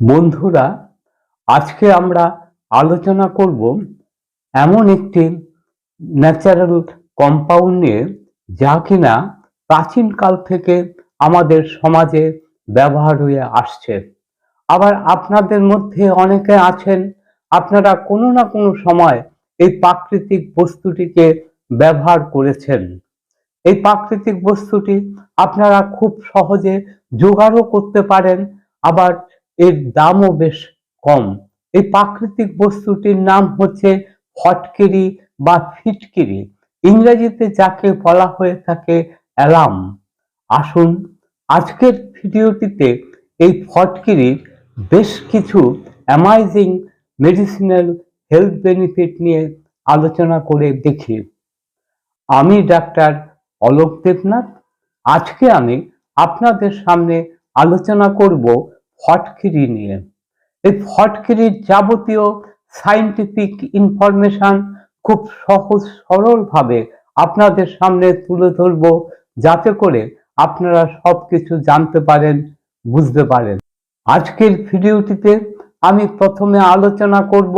বন্ধুরা, আজকে আমরা আলোচনা করব এমন একটি ন্যাচারাল কম্পাউন্ড নিয়ে যা কিনা প্রাচীনকাল থেকে আমাদের সমাজে ব্যবহার হয়ে আসছে। আবার আপনাদের মধ্যে অনেকে আছেন, আপনারা কোনো না কোনো সময় এই প্রাকৃতিক বস্তুটিকে ব্যবহার করেছেন। এই প্রাকৃতিক বস্তুটি আপনারা খুব সহজে জোগাড়ও করতে পারেন, আবার এর দামও বেশ কম। এই প্রাকৃতিক বস্তুটির নাম হচ্ছে ফটকিরি বা ফিটকিরি। ইংরেজিতে যাকে বলা হয়ে থাকে অ্যালাম আসুন আজকের ভিডিওটিতে এই ফটকিরির বেশ কিছু অ্যামাইজিং মেডিসিনাল হেলথ বেনিফিট নিয়ে আলোচনা করে দেখি। আমি ডাক্তার অলোক দেবনাথ। আজকে আমি আপনাদের সামনে আলোচনা করব ফটকিরি নিয়ে। এই ফটকিরির যাবতীয় সাইন্টিফিক ইনফরমেশন খুব সহজ সরলভাবে আপনাদের সামনে তুলে ধরব, যাতে করে আপনারা সব কিছু জানতে পারেন, বুঝতে পারেন। আজকের ভিডিওটিতে আমি প্রথমে আলোচনা করব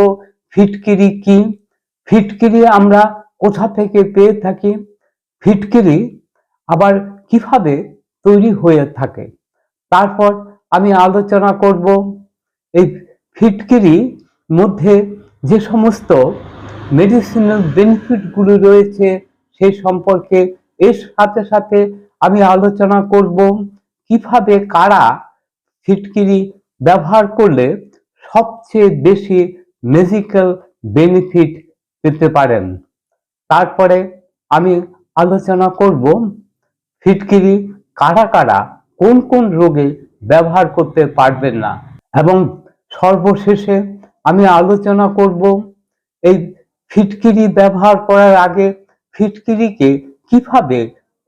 ফিটকিরি কি। ফিটকিরি আমরা কোথা থেকে পেয়ে থাকি? ফিটকিরি আবার কীভাবে তৈরি হয়ে থাকে? তারপর আমি আলোচনা করব এই ফিটকিরি মধ্যে যে সমস্ত মেডিসিনাল বেনিফিটগুলো রয়েছে সেই সম্পর্কে এর সাথে সাথে আমি আলোচনা করব কীভাবে কারা ফিটকিরি ব্যবহার করলে সবচেয়ে বেশি মেজিক্যাল বেনিফিট পেতে পারেন। তারপরে আমি আলোচনা করব ফিটকিরি কারা কারা, কোন কোন রোগে ব্যবহার করতে পারবেন না। এবং সর্বশেষে আমি আলোচনা করব এই ফিটকিরি ব্যবহার করার আগে ফিটকিরিকে কীভাবে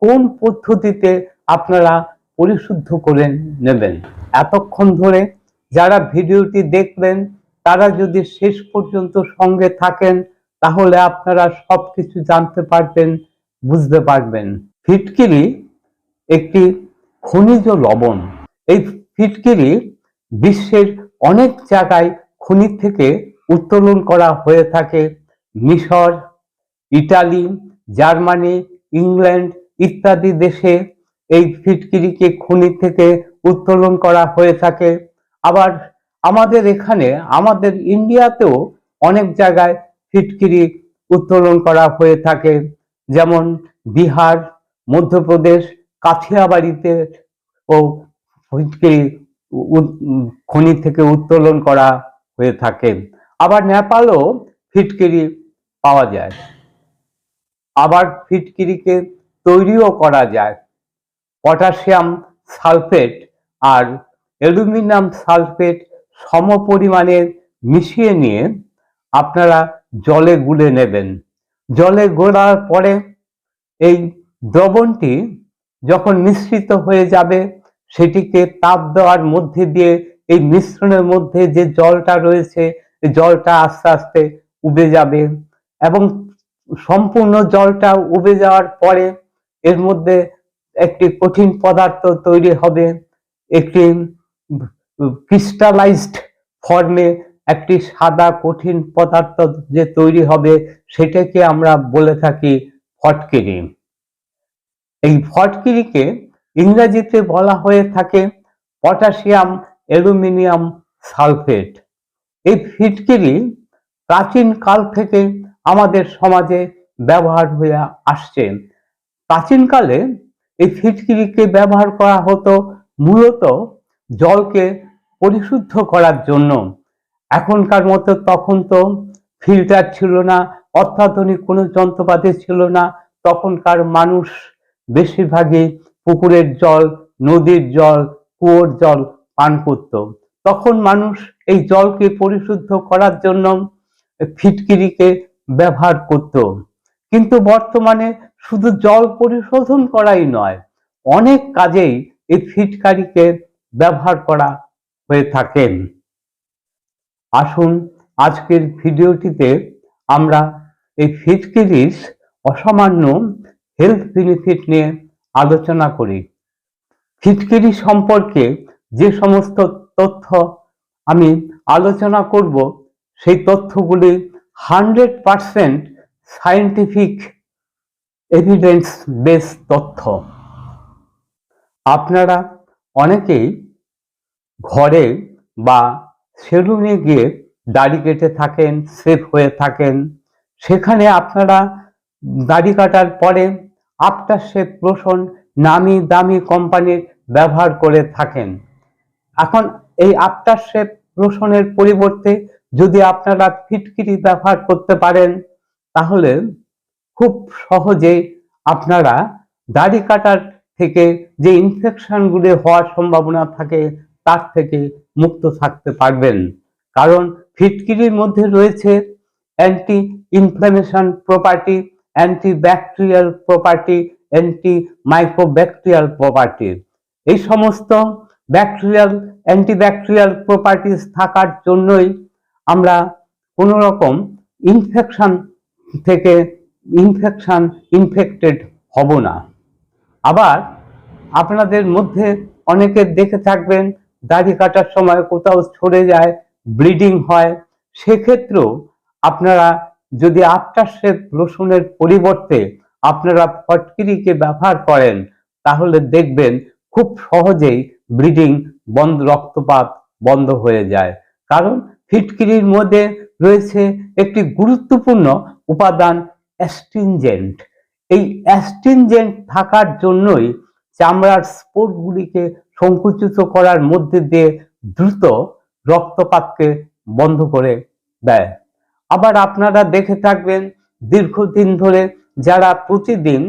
কোন পদ্ধতিতে আপনারা পরিশুদ্ধ করে নেবেন। এতক্ষণ ধরে যারা ভিডিওটি দেখবেন, তারা যদি শেষ পর্যন্ত সঙ্গে থাকেন, তাহলে আপনারা সবকিছু জানতে পারবেন, বুঝতে পারবেন। ফিটকিরি একটি খনিজ লবণ। এই ফিটকিরি বিশ্বের অনেক জায়গায় খনি থেকে উত্তোলন করা হয়ে থাকে। মিশর, ইটালি, জার্মানি, ইংল্যান্ড ইত্যাদি দেশে এই ফিটকিরিকে খনি থেকে উত্তোলন করা হয়ে থাকে। আবার আমাদের এখানে, আমাদের ইন্ডিয়াতেও অনেক জায়গায় ফিটকিরি উত্তোলন করা হয়ে থাকে। যেমন বিহার, মধ্যপ্রদেশ, কাঠিয়াবাড়িতে ও উম, খনি থেকে উত্তোলন করা হয়ে থাকে। আবার নেপালও ফিটকিরি পাওয়া যায়। আবার ফিটকিরিকে তৈরিও করা যায়। পটাশিয়াম সালফেট আর অ্যালুমিনিয়াম সালফেট সম পরিমাণে মিশিয়ে নিয়ে আপনারা জলে গুলে নেবেন। জলে গোলার পরে এই দ্রবণটি যখন মিশ্রিত হয়ে যাবে সেটিকে তাপ দেওয়ার মধ্যে দিয়ে এই মিশ্রণের মধ্যে যে জলটা রয়েছে জলটা আস্তে আস্তে উবে যাবে এবং সম্পূর্ণ জলটা উবে যাওয়ার পরে এর মধ্যে একটি কঠিন পদার্থ তৈরি হবে। একটি ক্রিস্টালাইজড ফর্মে একটি সাদা কঠিন পদার্থ যে তৈরি হবে সেটাকে আমরা বলে থাকি ফটকিরি। এই ফটকিরিকে ইংরেজিতে বলা হয়ে থাকে পটাশিয়াম, অ্যালুমিনিয়াম সালফেট। এই ফিটকিরি প্রাচীন কাল থেকে আমাদের সমাজে ব্যবহার হয়ে আসছে। প্রাচীনকালে এই ফিটকিরিকে ব্যবহার করা হতো মূলত জলকে পরিশুদ্ধ করার জন্য। এখনকার মতো তখন তো ফিল্টার ছিল না, অত্যাধুনিক কোনো যন্ত্রপাতি ছিল না। তখনকার মানুষ বেশিরভাগই পুকুরের জল, নদীর জল, কুয়োর জল পান করত। তখন মানুষ এই জলকে পরিশুদ্ধ করার জন্য ফিটকিরিকে ব্যবহার করত। কিন্তু বর্তমানে শুধু জল পরিশোধন করাই নয়, অনেক কাজেই এই ফিটকারিকে ব্যবহার করা হয়ে থাকেন আসুন আজকের ভিডিওটিতে আমরা এই ফিটকিরির অসামান্য হেলথ বেনিফিট নিয়ে আলোচনা করি। ফিটকিরি সম্পর্কে যে সমস্ত তথ্য আমি আলোচনা করব, সেই তথ্যগুলি hundred percent scientific evidence base তথ্য। আপনারা অনেকেই ঘরে বা সেলুনে গিয়ে দাড়ি কেটে থাকেন, সেফ হয়ে থাকেন, সেখানে আপনারা দাড়ি কাটার পরে আফটার শেপ লোশন নামি দামি কোম্পানির ব্যবহার করে থাকেন। এখন এই আফটার শেপ লোশনের পরিবর্তে যদি আপনারা ফিটকিরি ব্যবহার করতে পারেন, তাহলে খুব সহজেই আপনারা দাড়ি কাটার থেকে যে ইনফেকশনগুলি হওয়ার সম্ভাবনা থাকে, তার থেকে মুক্ত থাকতে পারবেন। কারণ ফিটকিরির মধ্যে রয়েছে anti inflammation property anti bacterial property anti microbacterial property এই সমস্ত ব্যাকটেরিয়াল অ্যান্টিব্যাকটেরিয়াল প্রপার্টিস থাকার জন্যই আমরা কোনো রকম ইনফেকশন থেকে ইনফেকশন ইনফেক্টেড হব না। আবার আপনাদের মধ্যে অনেকে দেখে থাকবেন, দাড়ি কাটার সময় কোথাও ছড়ে যায় ব্লিডিং হয়, সেক্ষেত্রেও আপনারা যদি আফটার শেপ রসুনের পরিবর্তে আপনারা ফটকিরিকে ব্যবহার করেন, তাহলে দেখবেন খুব সহজেই ব্লিডিং বন্ধ, রক্তপাত বন্ধ হয়ে যায়। কারণ ফিটকিরির মধ্যে রয়েছে একটি গুরুত্বপূর্ণ উপাদান অ্যাস্টিনজেন্ট। এই অ্যাস্টিনজেন্ট থাকার জন্যই চামড়ার স্পোর্টগুলিকে সংকুচিত করার মধ্যে দিয়ে দ্রুত রক্তপাতকে বন্ধ করে দেয়। আবার আপনারা দেখে থাকবেন দীর্ঘদিন ধরে যারা প্রতিদিন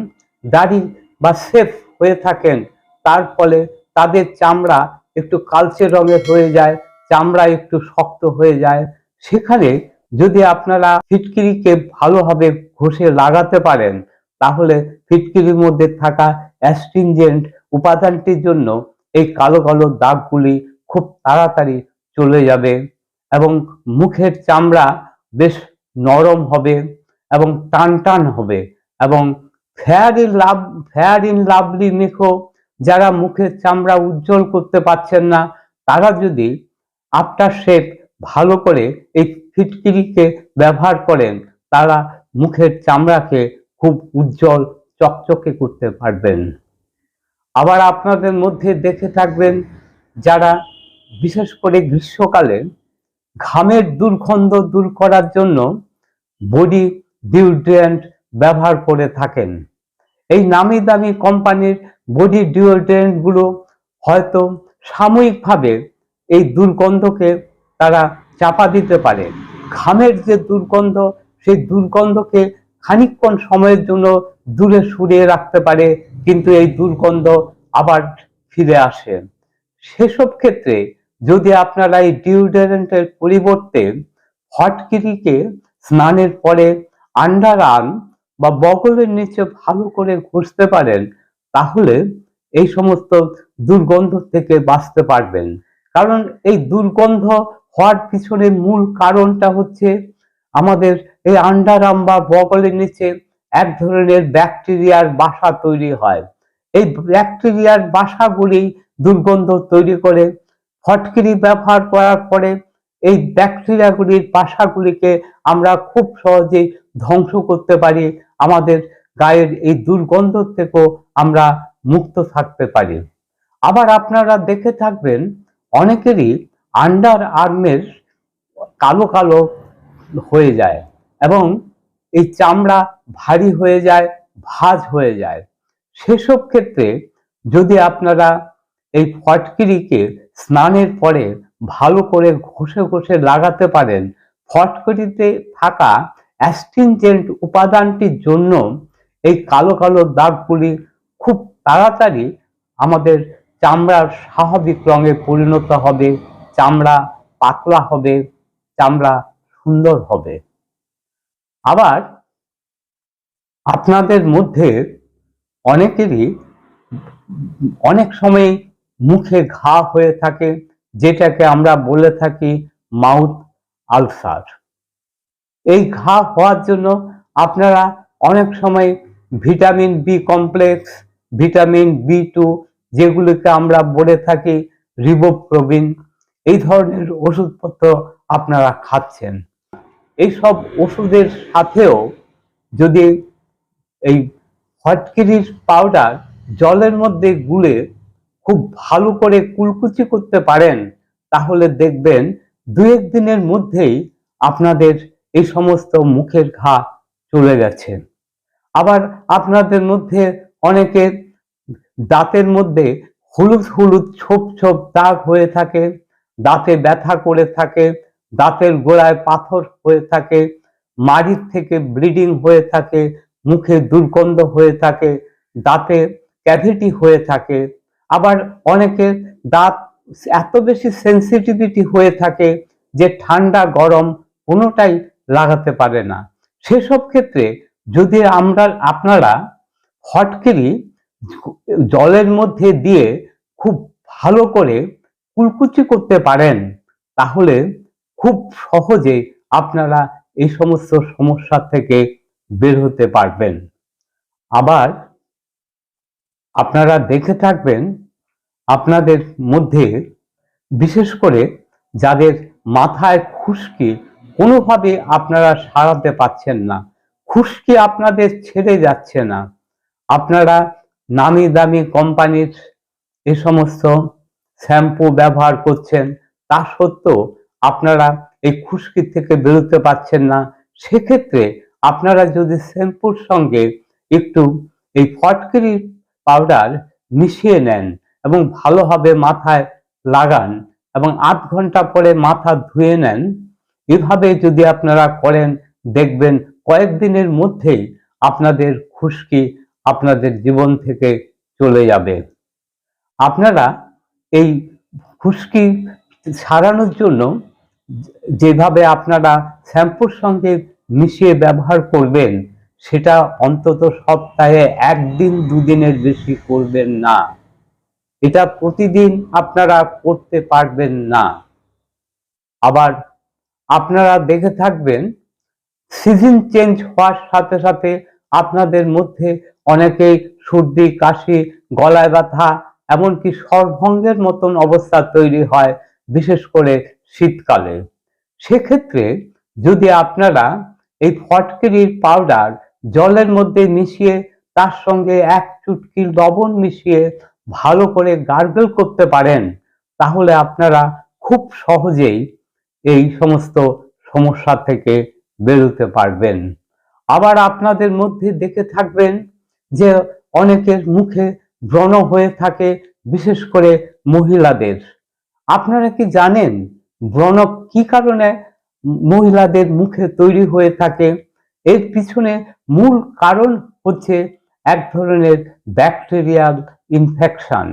দাড়ি বা সেফ হয়ে থাকেন, তার ফলে তাদের চামড়া একটু কালচে রঙের হয়ে যায়, চামড়া একটু শক্ত হয়ে যায়। সেখানে যদি আপনারা ফিটকিরিকে ভালোভাবে ঘষে লাগাতে পারেন, তাহলে ফিটকিরির মধ্যে থাকা অ্যাস্ট্রিনজেন্ট উপাদানটির জন্য এই কালো কালো দাগগুলি খুব তাড়াতাড়ি চলে যাবে এবং মুখের চামড়া বেশ নরম হবে এবং টান টান হবে এবং fair in love fair in lovely মেখো যারা মুখের চামড়া উজ্জ্বল করতে পারছেন না, তারা যদি আফটার শেপ ভালো করে এই ফিটকিরিকে ব্যবহার করেন, তারা মুখের চামড়াকে খুব উজ্জ্বল, চকচকে করতে পারবেন। আবার আপনাদের মধ্যে দেখে থাকবেন, যারা বিশেষ করে গ্রীষ্মকালে ঘামের দুর্গন্ধ দূর করার জন্য বডি ডিওড্রেন্ট ব্যবহার করে থাকেন। এই নামি দামি কোম্পানির বডি ডিওড্রেন্টগুলো হয়তো সাময়িকভাবে এই দুর্গন্ধকে তারা চাপা দিতে পারে। ঘামের যে দুর্গন্ধ, সেই দুর্গন্ধকে খানিকক্ষণ সময়ের জন্য দূরে সরিয়ে রাখতে পারে, কিন্তু এই দুর্গন্ধ আবার ফিরে আসে। সেসব ক্ষেত্রে যদি আপনারা এই ডিওডোরেন্টের পরিবর্তে হটকিরিকে স্নানের পরে আন্ডার আর্ম বা বগলের নিচে ভালো করে ঘষতে পারেন, তাহলে এই সমস্ত দুর্গন্ধ থেকে বাঁচতে পারবেন। কারণ এই দুর্গন্ধ হওয়ার পিছনে মূল কারণটা হচ্ছে আমাদের এই আন্ডার আর্ম বা বগলের নিচে এক ধরনের ব্যাকটেরিয়ার বাসা তৈরি হয়। এই ব্যাকটেরিয়ার বাসাগুলি দুর্গন্ধ তৈরি করে ফটকিরি ব্যবহার করার পরে এই ব্যাকটেরিয়াগুলির বাসাগুলিকে আমরা খুব সহজেই ধ্বংস করতে পারি, আমাদের গায়ের এই দুর্গন্ধ থেকেও আমরা মুক্ত থাকতে পারি। আবার আপনারা দেখে থাকবেন, অনেকেরই আন্ডার আর্মের কালো কালো হয়ে যায় এবং এই চামড়া ভারী হয়ে যায়, ভাঁজ হয়ে যায়। সেসব ক্ষেত্রে যদি আপনারা এই ফটকিরিকে স্নানের পরে ভালো করে ঘষে ঘষে লাগাতে পারেন। ফটকিরিতে থাকা অ্যাস্টিনজেন্ট উপাদানটির জন্য এই কালো কালো দাগগুলি খুব তাড়াতাড়ি আমাদের চামড়ার স্বাভাবিক রঙে পরিণত হবে, চামড়া পাতলা হবে, চামড়া সুন্দর হবে। আবার আপনাদের মধ্যে অনেকেরই অনেক সময় মুখে ঘা হয়ে থাকে, যেটাকে আমরা বলে থাকি মাউথ আলসার এই ঘা হওয়ার জন্য আপনারা অনেক সময় vitamin B complex vitamin B two যেগুলিকে আমরা বলে থাকি রিবোপ্রোবিন এই ধরনের ওষুধপত্র আপনারা খাচ্ছেন। এইসব ওষুধের সাথেও যদি এই ফটকিরির পাউডার জলের মধ্যে গুলে খুব ভালো করে কুলকুচি করতে পারেন, তাহলে দেখবেন দু দিনের মধ্যেই আপনাদের এই সমস্ত মুখের ঘা চলে গেছে। আবার আপনাদের মধ্যে অনেকে দাঁতের মধ্যে হলুদ হলুদ ছোপ ছোপ দাগ হয়ে থাকে, দাঁতে ব্যথা করে থাকে, দাঁতের গোড়ায় পাথর হয়ে থাকে, মাড়ির থেকে ব্লিডিং হয়ে থাকে, মুখে দুর্গন্ধ হয়ে থাকে, দাঁতে ক্যাভিটি হয়ে থাকে আবার অনেকের দাঁত এত বেশি সেন্সিটিভিটি হয়ে থাকে যে ঠান্ডা, গরম কোনোটাই লাগাতে পারে না। সেসব ক্ষেত্রে যদি আমরা, আপনারা ফটকিরি জলের মধ্যে দিয়ে খুব ভালো করে কুলকুচি করতে পারেন, তাহলে খুব সহজে আপনারা এই সমস্ত সমস্যা থেকে বের হতে পারবেন। আবার আপনারা দেখে থাকবেন আপনাদের মধ্যে, বিশেষ করে যাদের মাথায় খুশকি, কোনোভাবে আপনারা সারাতে পাচ্ছেন না। খুশকি আপনাদের ছেড়ে যাচ্ছে না। আপনারা নামি দামি কোম্পানির এ সমস্ত শ্যাম্পু ব্যবহার করছেন, তা সত্ত্বেও আপনারা এই খুশকি থেকে বেরোতে পারছেন না। সেক্ষেত্রে আপনারা যদি শ্যাম্পুর সঙ্গে একটু এই ফটকিরি পাউডার মিশিয়ে নেন এবং ভালোভাবে মাথায় লাগান এবং আধ ঘণ্টা পরে মাথা ধুয়ে নেন। এভাবে যদি আপনারা করেন, দেখবেন কয়েকদিনের মধ্যেই আপনাদের খুশকি আপনাদের জীবন থেকে চলে যাবে। আপনারা এই খুশকি সারানোর জন্য যেভাবে আপনারা শ্যাম্পুর সঙ্গে মিশিয়ে ব্যবহার করবেন সেটা অন্তত সপ্তাহে একদিন, দুদিনের বেশি করবেন না। এটা প্রতিদিন আপনারা করতে পারবেন না। আবার আপনারা দেখে থাকবেন, সিজন চেঞ্জ হওয়ার সাথে সাথে আপনাদের মধ্যে অনেকেই সর্দি, কাশি, গলায় ব্যথা, এমনকি সর্বঙ্গের মতন অবস্থা তৈরি হয়, বিশেষ করে শীতকালে। সেক্ষেত্রে যদি আপনারা এই ফটকিরির পাউডার জলের মধ্যে মিশিয়ে তার সঙ্গে এক চুটকির লবণ মিশিয়ে ভালো করে গার্গল করতে পারেন, তাহলে আপনারা খুব সহজেই এই সমস্ত সমস্যা থেকে বেরোতে পারবেন। আবার আপনাদের মধ্যে দেখে থাকবেন যে অনেকের মুখে ব্রণ হয়ে থাকে, বিশেষ করে মহিলাদের। আপনারা কি জানেন ব্রণ কি কারণে মহিলাদের মুখে তৈরি হয়ে থাকে? এর পিছনে মূল কারণ হচ্ছে এক ধরনের ব্যাকটেরিয়াল ইনফেকশন।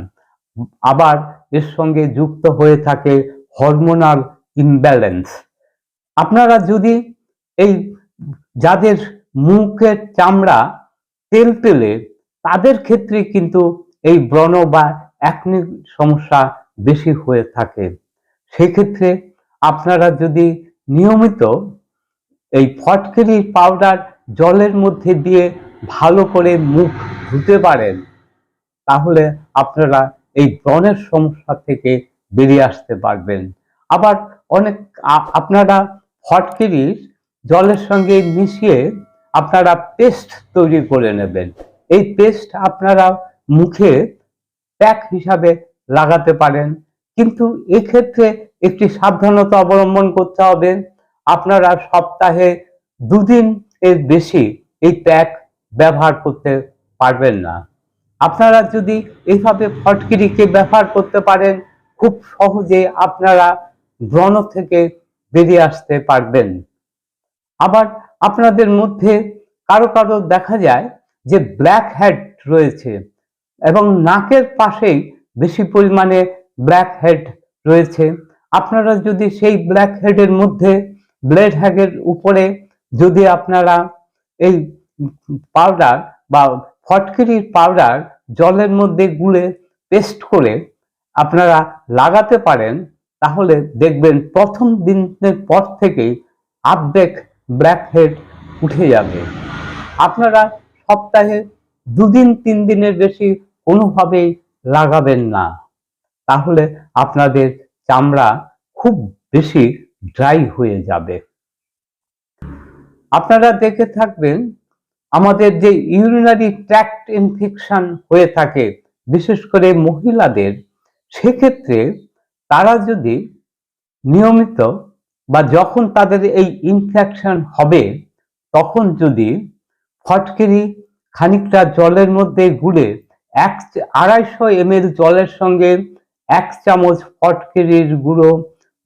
আবার এর সঙ্গে যুক্ত হয়ে থাকে হরমোনাল ইমব্যালেন্স। আপনারা যদি এই যাদের মুখের চামড়া তেল তেলে তাদের ক্ষেত্রে কিন্তু এই ব্রণ বা একনি সমস্যা বেশি হয়ে থাকে। সেক্ষেত্রে আপনারা যদি নিয়মিত এই ফটকিরি পাউডার জলের মধ্যে দিয়ে ভালো করে মুখ ধুতে পারেন, তাহলে আপনারা এই ব্রণের সমস্যা থেকে বেরিয়ে আসতে পারবেন। আবার অনেক আপনারা ফটকিরির জলের সঙ্গে মিশিয়ে আপনারা পেস্ট তৈরি করে নেবেন। এই পেস্ট আপনারা মুখে প্যাক হিসাবে লাগাতে পারেন, কিন্তু এক্ষেত্রে একটি সাবধানতা অবলম্বন করতে হবে। আপনারা সপ্তাহে দুদিন এর বেশি এই প্যাক ব্যবহার করতে পারবেন না। আপনারা যদি এইভাবে ফটকিরিকে ব্যবহার করতে পারেন, খুব সহজে আপনারা ব্রণ থেকে বেরিয়ে আসতে পারবেন। আবার আপনাদের মধ্যে কারও কারও দেখা যায় যে ব্ল্যাক হেড রয়েছে এবং নাকের পাশেই বেশি পরিমাণে ব্ল্যাক হেড রয়েছে। আপনারা যদি সেই ব্ল্যাক হেডের মধ্যে ব্লেড হ্যাগের উপরে যদি আপনারা এই পাউডার বা ফটকিরির পাউডার জলের মধ্যে গুলে পেস্ট করে আপনারা লাগাতে পারেন, তাহলে দেখবেন প্রথম দিনের পর থেকেই আর্ধেক ব্ল্যাক হেড উঠে যাবে। আপনারা সপ্তাহে দুদিন, তিন দিনের বেশি কোনোভাবেই লাগাবেন না। তাহলে আপনাদের চামড়া খুব বেশি ড্রাই হয়ে যাবে। আপনারা দেখে থাকবেন, আমাদের যে ইউরিনারি ট্র্যাক্ট ইনফেকশন হয়ে থাকে, বিশেষ করে মহিলাদের, সেক্ষেত্রে তারা যদি নিয়মিত বা যখন তাদের এই ইনফেকশন হবে, তখন যদি ফটকিরি খানিকটা জলের মধ্যে গুলে এক আড়াইশো এম জলের সঙ্গে এক চামচ ফটকিরির গুঁড়ো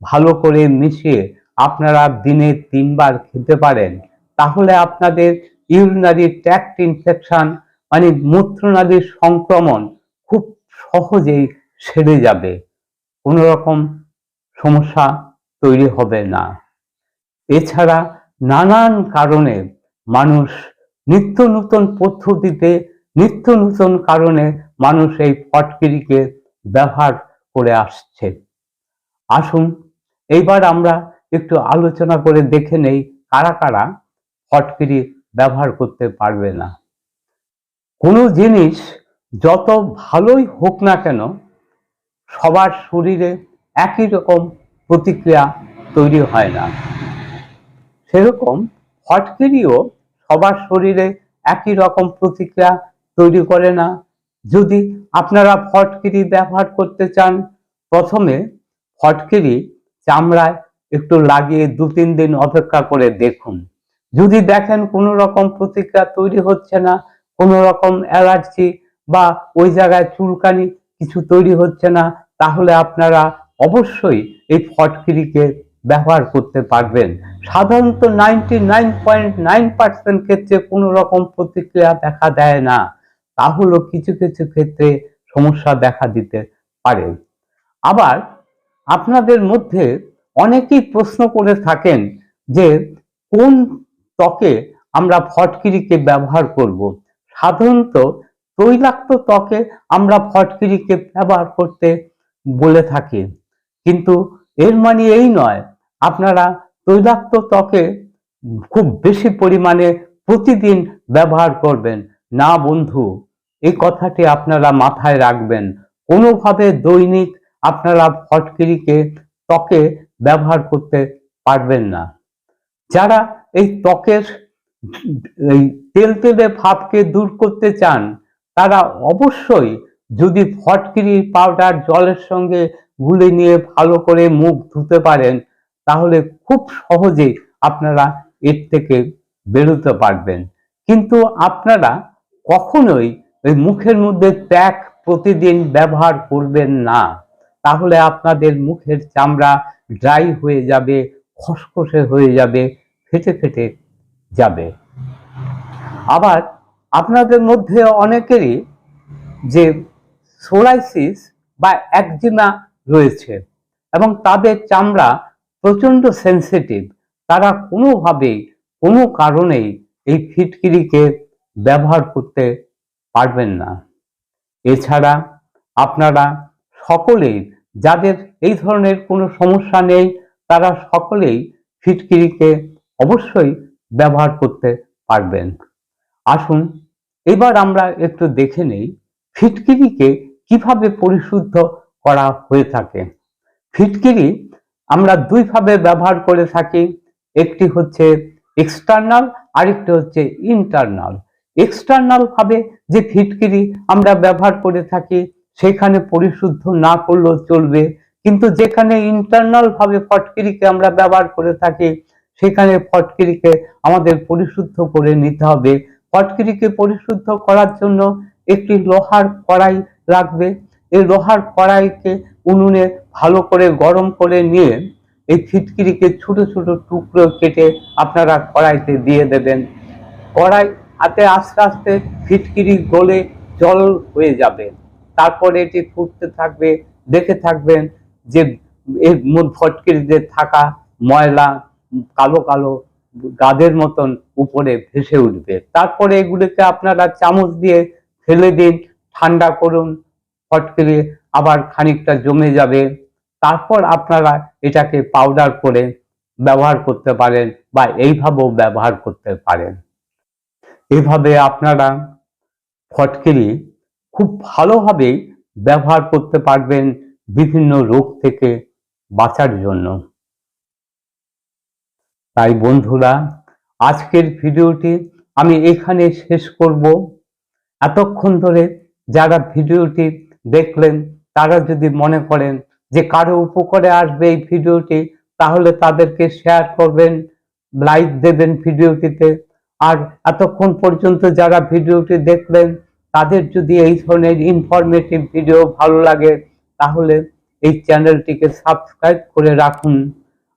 ভালো করে মিশিয়ে আপনারা দিনে তিনবার খেতে পারেন, তাহলে আপনাদের ইউরিনারি ট্র্যাক্ট ইনফেকশন মানে মূত্রনালীর সংক্রমণ খুব সহজেই সেরে যাবে, কোনো রকম সমস্যা তৈরি হবে না। এছাড়া নানান কারণে মানুষ নিত্য নূতন পদ্ধতিতে, নিত্য নূতন কারণে মানুষ এই ফটকিরিকে ব্যবহার করে আসছে। আসুন এইবার আমরা একটু আলোচনা করে দেখে নেই কারা কারা ফটকিরি ব্যবহার করতে পারবে না। কোনো জিনিস যত ভালোই হোক না কেন, সবার শরীরে একই রকম প্রতিক্রিয়া তৈরি হয় না। সেরকম ফটকিরিও সবার শরীরে একই রকম প্রতিক্রিয়া তৈরি করে না। যদি আপনারা ফটকিরি ব্যবহার করতে চান, প্রথমে ফটকিরি চামড়ায় একটু লাগিয়ে দু, তিন দিন অপেক্ষা করে দেখুন। যদি দেখেন কোনো রকম প্রতিক্রিয়া তৈরি হচ্ছে না, কোনো রকম অ্যালার্জি বা ওই জায়গায় চুলকানি কিছু তৈরি হচ্ছে না, তাহলে আপনারা অবশ্যই এই ফটকিরিকে ব্যবহার করতে পারবেন। সাধারণত ninety nine point nine percent ক্ষেত্রে কোনো রকম প্রতিক্রিয়া দেখা দেয় না। তাহলেও কিছু কিছু ক্ষেত্রে সমস্যা দেখা দিতে পারে। আবার আপনাদের মধ্যে অনেকেই প্রশ্ন করে থাকেন যে কোন ত্বকে আমরা ফটকিরিকে ব্যবহার করব? সাধারণত তৈলাক্ত ত্বকে আমরা ফটকিরিকে ব্যবহার করতে বলে থাকি। কিন্তু এর মানে এই নয়, আপনারা তৈলাক্ত ত্বকে খুব বেশি পরিমাণে প্রতিদিন ব্যবহার করবেন। না বন্ধু, এই কথাটি আপনারা মাথায় রাখবেন। কোনোভাবে দৈনিক আপনারা ফটকিরিকে ত্বকে ব্যবহার করতে পারবেন না। যারা এই ত্বকের এই তেলতেলে ভাবকে দূর করতে চান, তারা অবশ্যই যদি ফটকিরি পাউডার জলের সঙ্গে গুলে নিয়ে ভালো করে মুখ ধুতে পারেন, তাহলে খুব সহজে আপনারা এর থেকে বেরোতে পারবেন। কিন্তু আপনারা কখনোই ওই মুখের মধ্যে প্যাক প্রতিদিন ব্যবহার করবেন না। তাহলে আপনাদের মুখের চামড়া ড্রাই হয়ে যাবে, খসখসে হয়ে যাবে, ফেটে ফেটে যাবে। আবার আপনাদের মধ্যে অনেকেরই যে সোরাইসিস বা একজিমা রয়েছে এবং তাদের চামড়া প্রচণ্ড সেন্সিটিভ তারা কোনোভাবেই, কোনো কারণেই এই ফিটকিরিকে ব্যবহার করতে পারবেন না। এছাড়া আপনারা সকলেই, যাদের এই ধরনের কোনো সমস্যা নেই, তারা সকলেই ফিটকিরিকে অবশ্যই ব্যবহার করতে পারবেন। আসুন, এবার আমরা একটু দেখে নেই ফিটকিরিকে কীভাবে পরিশুদ্ধ করা হয়ে থাকে। ফিটকিরি আমরা দুইভাবে ব্যবহার করে থাকি, একটি হচ্ছে এক্সটার্নাল, আরেকটি হচ্ছে ইন্টারনাল। এক্সটার্নাল ভাবে যে ফিটকিরি আমরা ব্যবহার করে থাকি সেখানে পরিশুদ্ধ না করলেও চলবে। কিন্তু যেখানে ইন্টারনাল ভাবে ফটকিরিকে আমরা ব্যবহার করে থাকি, সেখানে ফটকিরিকে আমাদের পরিশুদ্ধ করে নিতে হবে। ফটকিরিকে পরিশুদ্ধ করার জন্য একটি লোহার কড়াই লাগবে। এই লোহার কড়াইকে উনুনে ভালো করে গরম করে নিয়ে এই ফিটকিরিকে ছোট ছোট টুকরো কেটে আপনারা কড়াইতে দিয়ে দেবেন। কড়াই হাতে আস্তে আস্তে ফিটকিরি গলে জল হয়ে যাবে। তারপরে এটি ফুটতে থাকবে, দেখে থাকবেন যে এর ফটকিরিতে থাকা ময়লা কালো কালো গাদের মতন উপরে ভেসে উঠবে। তারপরে এগুলিকে আপনারা চামচ দিয়ে ফেলে দিন, ঠান্ডা করুন ফটকিরি আবার খানিকটা জমে যাবে। তারপর আপনারা এটাকে পাউডার করে ব্যবহার করতে পারেন বা এইভাবেও ব্যবহার করতে পারেন। এভাবে আপনারা ফটকিরি খুব ভালোভাবে ব্যবহার করতে পারবেন বিভিন্ন রোগ থেকে বাঁচার জন্য। তাই বন্ধুরা, আজকের ভিডিওটি আমি এখানে শেষ করব। এতক্ষণ ধরে যারা ভিডিওটি দেখলেন, তারা যদি মনে করেন যে কারও উপকারে আসবে এই ভিডিওটি, তাহলে তাদেরকে শেয়ার করবেন লাইক দেবেন ভিডিওটিতে। আর এতক্ষণ পর্যন্ত যারা ভিডিওটি দেখলেন তাদের যদি এই ধরনের ইনফরমেটিভ ভিডিও ভালো লাগে, তাহলে এই চ্যানেলটিকে সাবস্ক্রাইব করে রাখুন।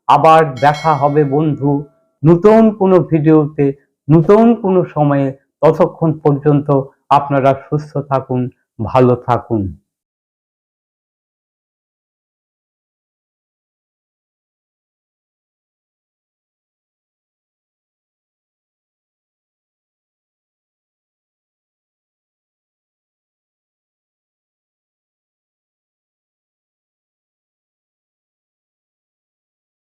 আবার দেখা হবে বন্ধু নতুন কোনো ভিডিওতে নতুন কোনো সময়ে। ততক্ষণ পর্যন্ত আপনারা সুস্থ থাকুন, ভালো থাকুন।